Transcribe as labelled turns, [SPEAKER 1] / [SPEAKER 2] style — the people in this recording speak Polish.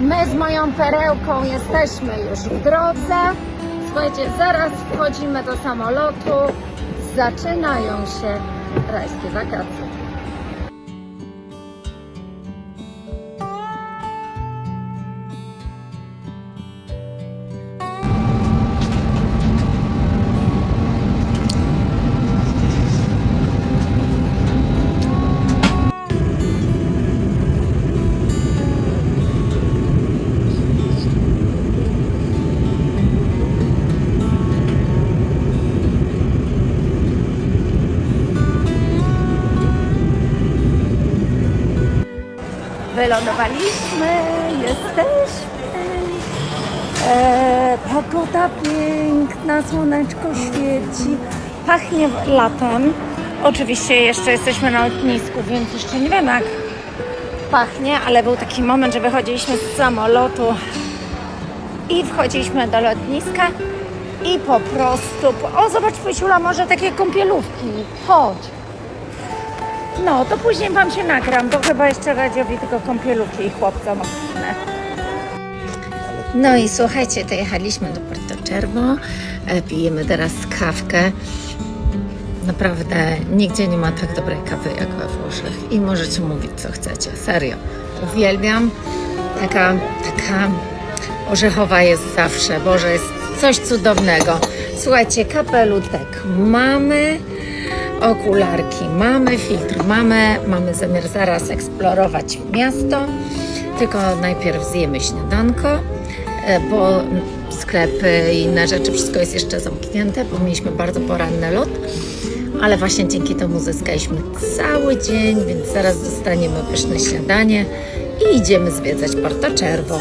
[SPEAKER 1] My z moją perełką jesteśmy już w drodze. Słuchajcie, zaraz wchodzimy do samolotu. Zaczynają się rajskie wakacje. Wylądowaliśmy, jesteśmy. E, pogoda piękna, słoneczko świeci, pachnie latem. Oczywiście jeszcze jesteśmy na lotnisku, więc jeszcze nie wiemy jak pachnie, ale był taki moment, że wychodziliśmy z samolotu i wchodziliśmy do lotniska i po prostu... O, zobacz, Pysiula, może takie kąpielówki. Chodź. No, to później Wam się nagram, bo chyba jeszcze Radziowi tylko kąpielówki i chłopcom. No i słuchajcie, dojechaliśmy do Porto Cervo, e, pijemy teraz kawkę. Naprawdę nigdzie nie ma tak dobrej kawy jak we Włoszech i możecie mówić co chcecie, serio. Uwielbiam. Taka, taka orzechowa jest zawsze, Boże, jest coś cudownego. Słuchajcie, kapelutek mamy, okularki mamy, filtr mamy, mamy zamiar zaraz eksplorować miasto, tylko najpierw zjemy śniadanko, e, bo sklepy i inne rzeczy, wszystko jest jeszcze zamknięte, bo mieliśmy bardzo poranny lot, ale właśnie dzięki temu zyskaliśmy cały dzień, więc zaraz dostaniemy pyszne śniadanie i idziemy zwiedzać Porto Cervo.